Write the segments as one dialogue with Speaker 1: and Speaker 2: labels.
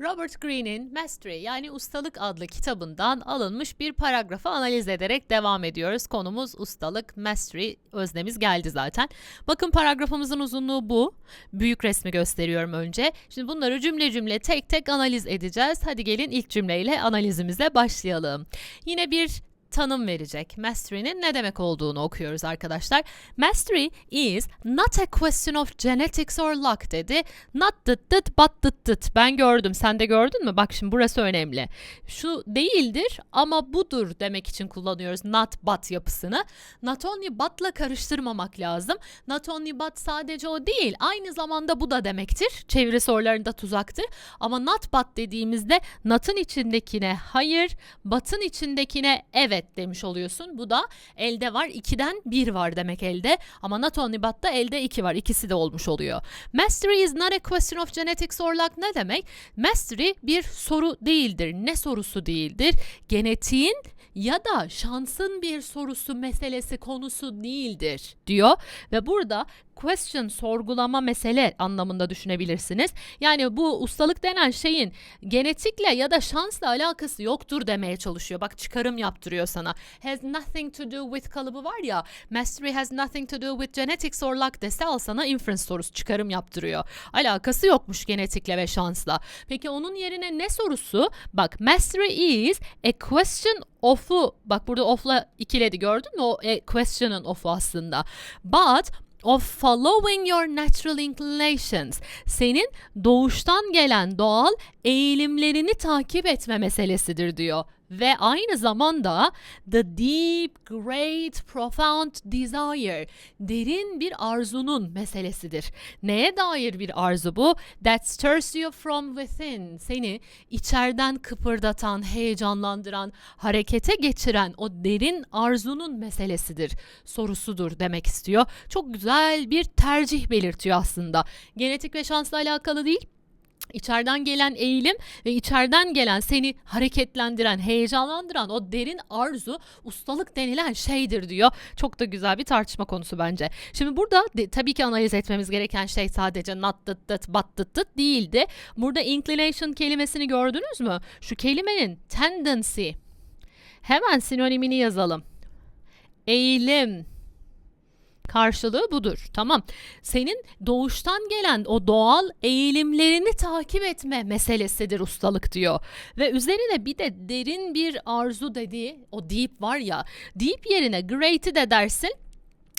Speaker 1: Robert Greene'in Mastery yani Ustalık adlı kitabından alınmış bir paragrafı analiz ederek devam ediyoruz. Konumuz ustalık, mastery, öznemiz geldi zaten. Bakın paragrafımızın uzunluğu bu. Büyük resmi gösteriyorum önce. Şimdi bunları cümle cümle tek tek analiz edeceğiz. Hadi gelin ilk cümleyle analizimize başlayalım. Yine bir tanım verecek. Mastery'nin ne demek olduğunu okuyoruz arkadaşlar. Mastery is not a question of genetics or luck dedi. Not dıt dıt but dıt dıt. Ben gördüm. Sen de gördün mü? Bak şimdi burası önemli. Şu değildir ama budur demek için kullanıyoruz not but yapısını. Not only but'la karıştırmamak lazım. Not only but sadece o değil. Aynı zamanda bu da demektir. Çeviri sorularında tuzaktır. Ama not but dediğimizde not'ın içindekine hayır, but'ın içindekine evet demiş oluyorsun. Bu da elde var. 2'den 1 var demek elde. Ama not only but'ta elde 2 var. İkisi de olmuş oluyor. Mastery is not a question of genetics or luck ne demek? Mastery bir soru değildir. Ne sorusu değildir? Genetiğin ya da şansın bir sorusu, meselesi, konusu değildir diyor. Ve burada question sorgulama mesele anlamında düşünebilirsiniz. Yani bu ustalık denen şeyin genetikle ya da şansla alakası yoktur demeye çalışıyor. Bak çıkarım yaptırıyor sana. Has nothing to do with kalıbı var ya. Mastery has nothing to do with genetics or luck dese al sana inference sorusu çıkarım yaptırıyor. Alakası yokmuş genetikle ve şansla. Peki onun yerine ne sorusu? Bak mastery is a question of'u bak burada of'la ikiledi gördün mü? O e, question'ın of'u aslında. But of following your natural inclinations. Senin doğuştan gelen doğal eğilimlerini takip etme meselesidir diyor. Ve aynı zamanda the deep, great, profound desire, derin bir arzunun meselesidir. Neye dair bir arzu bu? That stirs you from within. Seni içeriden kıpırdatan, heyecanlandıran, harekete geçiren o derin arzunun meselesidir. Sorusudur demek istiyor. Çok güzel bir tercih belirtiyor aslında. Genetik ve şansla alakalı değil. İçeriden gelen eğilim ve içeriden gelen seni hareketlendiren, heyecanlandıran o derin arzu ustalık denilen şeydir diyor. Çok da güzel bir tartışma konusu bence. Şimdi burada de, tabii ki analiz etmemiz gereken şey sadece not dıt dıt but dıt dıt değildi. Burada inclination kelimesini gördünüz mü? Şu kelimenin tendency. Hemen sinonimini yazalım. Eğilim, karşılığı budur. Tamam. Senin doğuştan gelen o doğal eğilimlerini takip etme meselesidir ustalık diyor. Ve üzerine bir de derin bir arzu dediği o deep var ya. Deep yerine great'i de dersin.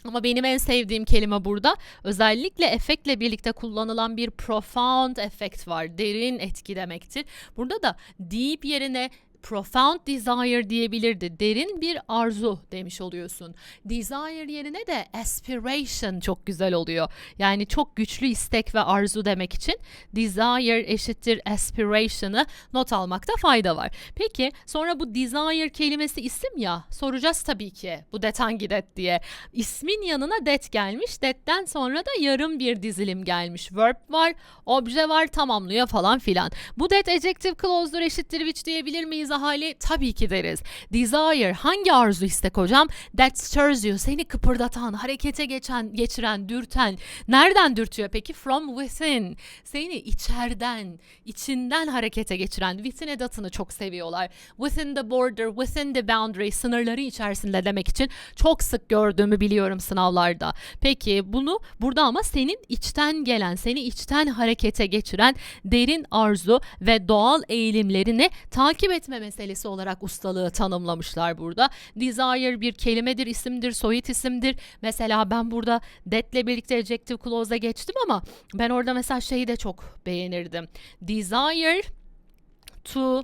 Speaker 1: Ama benim en sevdiğim kelime burada özellikle efektle birlikte kullanılan bir profound efekt var. Derin etki demektir. Burada da deep yerine profound desire diyebilirdi. Derin bir arzu demiş oluyorsun. Desire yerine de aspiration çok güzel oluyor. Yani çok güçlü istek ve arzu demek için desire eşittir aspiration'ı not almakta fayda var. Peki sonra bu desire kelimesi isim ya soracağız tabii ki bu det hangi det diye. İsmin yanına det gelmiş. Det'ten sonra da yarım bir dizilim gelmiş. Verb var, obje var tamamlıyor falan filan. Bu det adjective clause'dur eşittir which diyebilir miyiz ahali? Tabii ki deriz. Desire hangi arzu istek hocam? That stirs you seni kıpırdatan, harekete geçen, geçiren, dürten. Nereden dürtüyor peki? From within. Seni içeriden, içinden harekete geçiren. Within edatını çok seviyorlar. Within the border, within the boundary sınırları içerisinde demek için çok sık gördüğümü biliyorum sınavlarda. Peki bunu burada ama senin içten gelen, seni içten harekete geçiren derin arzu ve doğal eğilimlerini takip etme meselesi olarak ustalığı tanımlamışlar burada. Desire bir kelimedir, isimdir, soyut isimdir. Mesela ben burada that'le birlikte adjective clause'a geçtim ama ben orada mesela şeyi de çok beğenirdim. Desire to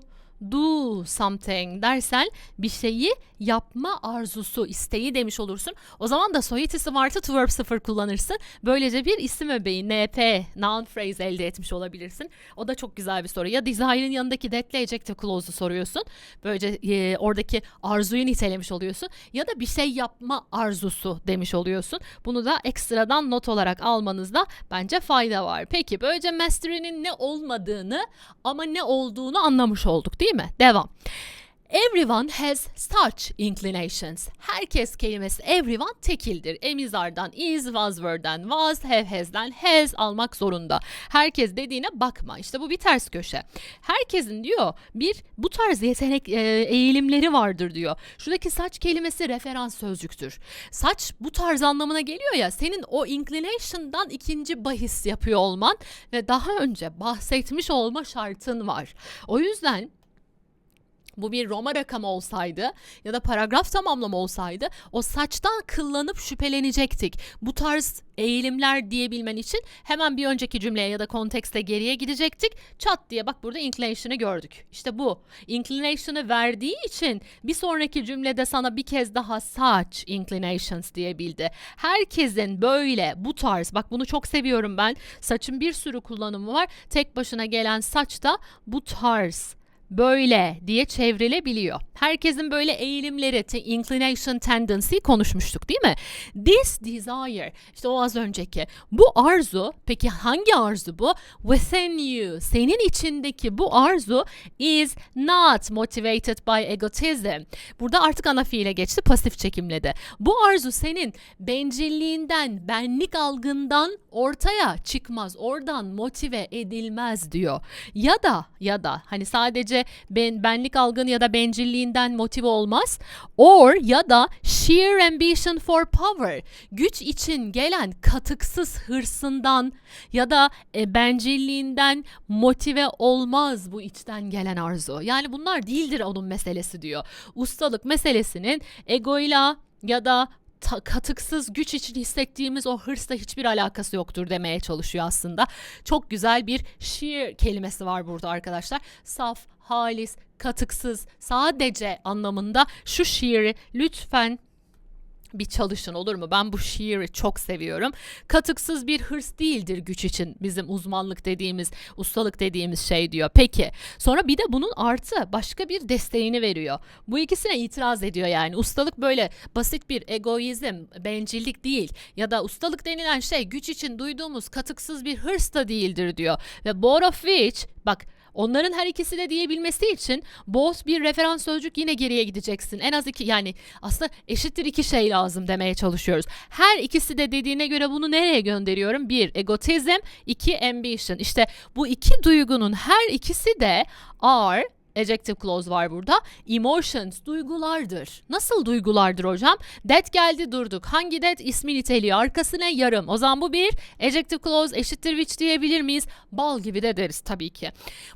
Speaker 1: do something dersen bir şeyi yapma arzusu, isteği demiş olursun. O zaman da soyut isim artı to verb sıfır kullanırsın. Böylece bir isim öbeği, NP, noun phrase elde etmiş olabilirsin. O da çok güzel bir soru. Ya desire'ın yanındaki that'le adjective clause'u soruyorsun. Böylece e, oradaki arzuyu nitelemiş oluyorsun. Ya da bir şey yapma arzusu demiş oluyorsun. Bunu da ekstradan not olarak almanızda bence fayda var. Peki böylece mastery'nin ne olmadığını ama ne olduğunu anlamış olduk değil mi? Devam. Everyone has such inclinations. Herkes kelimesi everyone tekildir. Emizardan is, was were'den was, have has'den has almak zorunda. Herkes dediğine bakma. İşte bu bir ters köşe. Herkesin diyor bir bu tarz yetenek e, eğilimleri vardır diyor. Şuradaki saç kelimesi referans sözcüktür. Saç bu tarz anlamına geliyor ya senin o inclination'dan ikinci bahis yapıyor olman ve daha önce bahsetmiş olma şartın var. O yüzden bu bir Roma rakamı olsaydı ya da paragraf tamamlama olsaydı o saçtan kıllanıp şüphelenecektik. Bu tarz eğilimler diyebilmen için hemen bir önceki cümleye ya da kontekste geriye gidecektik. Çat diye bak burada inclination'ı gördük. İşte bu. Inclination'ı verdiği için bir sonraki cümlede sana bir kez daha saç inclinations diyebildi. Herkesin böyle bu tarz bak bunu çok seviyorum ben. Saçın bir sürü kullanımı var. Tek başına gelen saç da bu tarz böyle diye çevrilebiliyor. Herkesin böyle eğilimleri, inclination tendency konuşmuştuk değil mi? This desire, işte o az önceki. Bu arzu, peki hangi arzu bu? Within you, senin içindeki bu arzu is not motivated by egotism. Burada artık ana fiile geçti, pasif çekimledi. Bu arzu senin bencilliğinden, benlik algından ortaya çıkmaz. Oradan motive edilmez diyor. Ya da ya da hani sadece ben benlik algın ya da bencilliğinden motive olmaz. Or ya da sheer ambition for power. Güç için gelen katıksız hırsından ya da e, bencilliğinden motive olmaz bu içten gelen arzu. Yani bunlar değildir onun meselesi diyor. Ustalık meselesinin egoyla ya da ta- katıksız güç için hissettiğimiz o hırsla hiçbir alakası yoktur demeye çalışıyor aslında. Çok güzel bir sheer kelimesi var burada arkadaşlar. Saf, halis, katıksız, sadece anlamında şu şiiri lütfen bir çalışın olur mu? Ben bu şiiri çok seviyorum. Katıksız bir hırs değildir güç için bizim uzmanlık dediğimiz, ustalık dediğimiz şey diyor. Peki sonra bir de bunun artı başka bir desteğini veriyor. Bu ikisine itiraz ediyor yani. Ustalık böyle basit bir egoizm, bencillik değil. Ya da ustalık denilen şey güç için duyduğumuz katıksız bir hırs da değildir diyor. Ve which bak Onların her ikisi de diyebilmesi için both bir referans sözcük yine geriye gideceksin. En az iki yani aslında eşittir iki şey lazım demeye çalışıyoruz. Her ikisi de dediğine göre bunu nereye gönderiyorum? Bir egotizm, iki ambition. İşte bu iki duygunun her ikisi de are adjective clause var burada. Emotions duygulardır. Nasıl duygulardır hocam? That geldi durduk. Hangi that ismi niteliği? Arkasına yarım. O zaman bu bir adjective clause eşittir which diyebilir miyiz? Bal gibi de deriz tabii ki.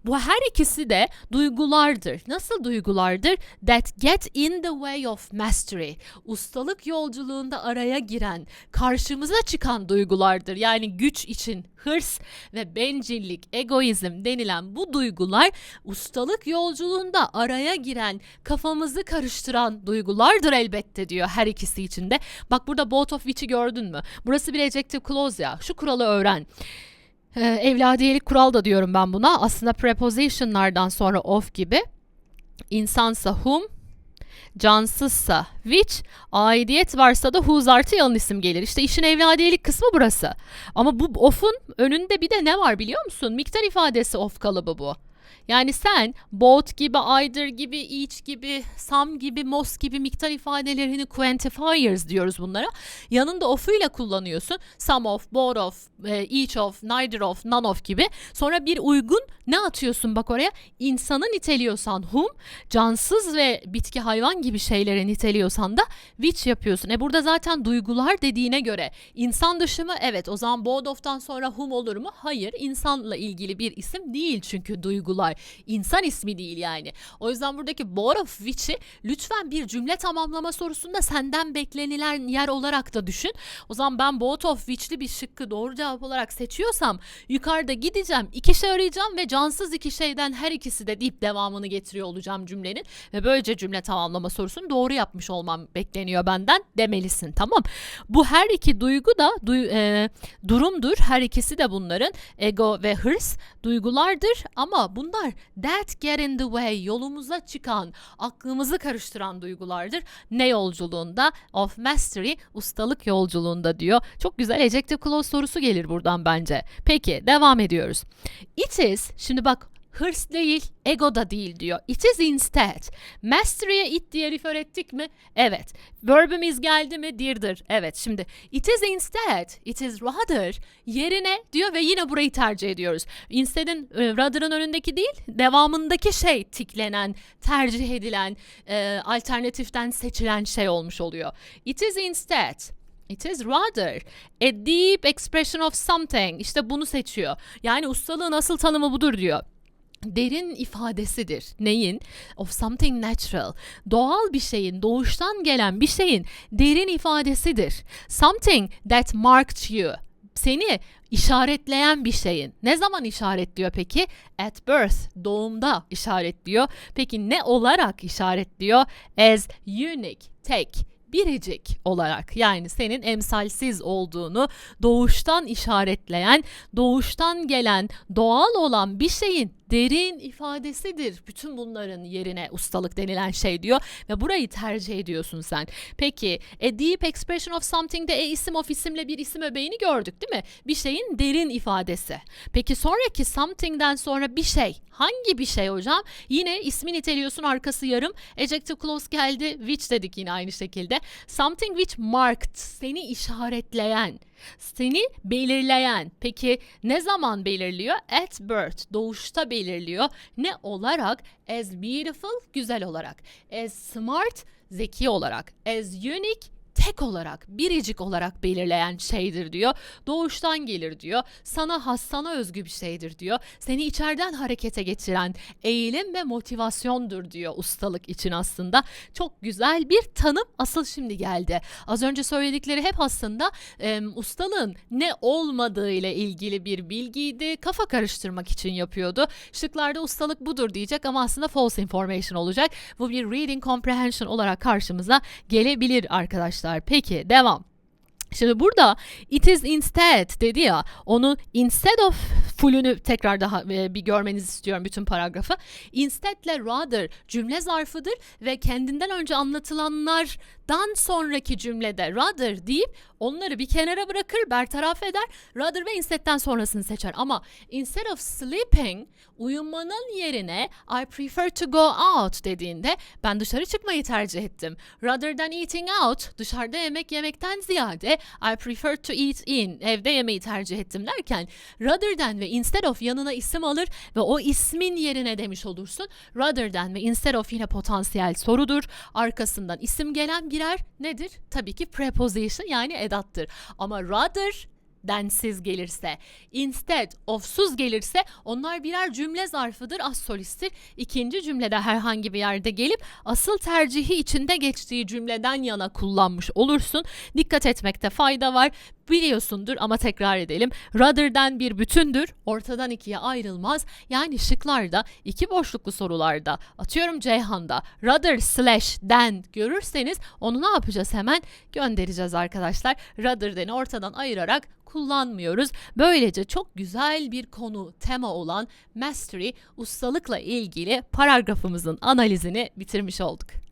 Speaker 1: Bu her ikisi de duygulardır. Nasıl duygulardır? That get in the way of mastery. Ustalık yolculuğunda araya giren, karşımıza çıkan duygulardır. Yani güç için hırs ve bencillik, egoizm denilen bu duygular ustalık yolculuğunda araya giren, kafamızı karıştıran duygulardır elbette diyor her ikisi için de. Bak burada both of which'i gördün mü? Burası bir adjective clause ya. Şu kuralı öğren. Ee, evladiyelik kural da diyorum ben buna. Aslında prepositionlardan sonra of gibi. İnsansa whom, cansızsa which, aidiyet varsa da whose artı yalın isim gelir. İşte işin evladiyelik kısmı burası. Ama bu of'un önünde bir de ne var biliyor musun? Miktar ifadesi of kalıbı bu. Yani sen both gibi, either gibi, each gibi, some gibi, most gibi miktar ifadelerini quantifiers diyoruz bunlara. Yanında of'uyla kullanıyorsun. Some of, both of, e, each of, neither of, none of gibi. Sonra bir uygun ne atıyorsun bak oraya? İnsanı niteliyorsan whom, cansız ve bitki hayvan gibi şeyleri niteliyorsan da which yapıyorsun. E burada zaten duygular dediğine göre insan dışı mı? Evet o zaman both of'tan sonra whom olur mu? Hayır insanla ilgili bir isim değil çünkü duygular. İnsan ismi değil yani. O yüzden buradaki both of which'i lütfen bir cümle tamamlama sorusunda senden beklenilen yer olarak da düşün. O zaman ben which'li bir şıkkı doğru cevap olarak seçiyorsam yukarıda gideceğim, iki şey arayacağım ve cansız iki şeyden her ikisi de deyip devamını getiriyor olacağım cümlenin ve böylece cümle tamamlama sorusunu doğru yapmış olmam bekleniyor benden demelisin tamam. Bu her iki duygu da duy- e, durumdur. Her ikisi de bunların ego ve hırs duygulardır ama bunlar that get in the way yolumuza çıkan, aklımızı karıştıran duygulardır. Ne yolculuğunda? Of mastery, ustalık yolculuğunda diyor. Çok güzel adjective clause sorusu gelir buradan bence. Peki devam ediyoruz. It is, şimdi bak hırs değil, ego da değil diyor. It is instead. Mastery'e it diye refer ettik mi? Evet. Verbimiz geldi mi? Dirdir. Evet. Şimdi it is instead, it is rather yerine diyor ve yine burayı tercih ediyoruz. Instead'in e, rather'ın önündeki değil, devamındaki şey tiklenen, tercih edilen, e, alternatiften seçilen şey olmuş oluyor. It is instead. It is rather a deep expression of something. İşte bunu seçiyor. Yani ustalığın asıl tanımı budur diyor derin ifadesidir. Neyin? Of something natural. Doğal bir şeyin, doğuştan gelen bir şeyin derin ifadesidir. Something that marked you. Seni işaretleyen bir şeyin. Ne zaman işaretliyor peki? At birth, doğumda işaretliyor. Peki ne olarak işaretliyor? As unique, tek, biricik olarak yani senin emsalsiz olduğunu doğuştan işaretleyen, doğuştan gelen, doğal olan bir şeyin derin ifadesidir. Bütün bunların yerine ustalık denilen şey diyor ve burayı tercih ediyorsun sen. Peki a deep expression of something'de e isim of isimle bir isim öbeğini gördük değil mi? Bir şeyin derin ifadesi. Peki sonraki something'den sonra bir şey. Hangi bir şey hocam? Yine ismi niteliyorsun arkası yarım. Adjective clause geldi. Which dedik yine aynı şekilde. Something which marked. Seni işaretleyen seni belirleyen. Peki ne zaman belirliyor? At birth, doğuşta belirliyor. Ne olarak? As beautiful, güzel olarak. As smart, zeki olarak. As unique, tek olarak, biricik olarak belirleyen şeydir diyor. Doğuştan gelir diyor. Sana has, sana özgü bir şeydir diyor. Seni içeriden harekete geçiren eğilim ve motivasyondur diyor ustalık için aslında. Çok güzel bir tanım asıl şimdi geldi. Az önce söyledikleri hep aslında e, ustalığın ne olmadığı ile ilgili bir bilgiydi. Kafa karıştırmak için yapıyordu. Şıklarda ustalık budur diyecek ama aslında false information olacak. Bu bir reading comprehension olarak karşımıza gelebilir arkadaşlar. Peki devam. Şimdi burada it is instead dedi ya onu instead of fullünü tekrar daha e, bir görmenizi istiyorum bütün paragrafı. Instead ile rather cümle zarfıdır ve kendinden önce anlatılanlardan sonraki cümlede rather deyip onları bir kenara bırakır, bertaraf eder. Rather ve instead'den sonrasını seçer. Ama instead of sleeping uyumanın yerine I prefer to go out dediğinde ben dışarı çıkmayı tercih ettim. Rather than eating out dışarıda yemek yemekten ziyade I prefer to eat in evde yemeği tercih ettim derken rather than ve instead of yanına isim alır ve o ismin yerine demiş olursun. Rather than ve instead of yine potansiyel sorudur. Arkasından isim gelen birer nedir? Tabii ki preposition yani edattır. Ama rather densiz gelirse, instead ofsuz gelirse onlar birer cümle zarfıdır, as solisttir. İkinci cümlede herhangi bir yerde gelip asıl tercihi içinde geçtiği cümleden yana kullanmış olursun. Dikkat etmekte fayda var. Biliyorsundur ama tekrar edelim. Rather'den bir bütündür. Ortadan ikiye ayrılmaz. Yani şıklarda iki boşluklu sorularda atıyorum Ceyhan'da rather slash den görürseniz onu ne yapacağız hemen göndereceğiz arkadaşlar. Rather'den'i ortadan ayırarak kullanmıyoruz. Böylece çok güzel bir konu, tema olan mastery, ustalıkla ilgili paragrafımızın analizini bitirmiş olduk.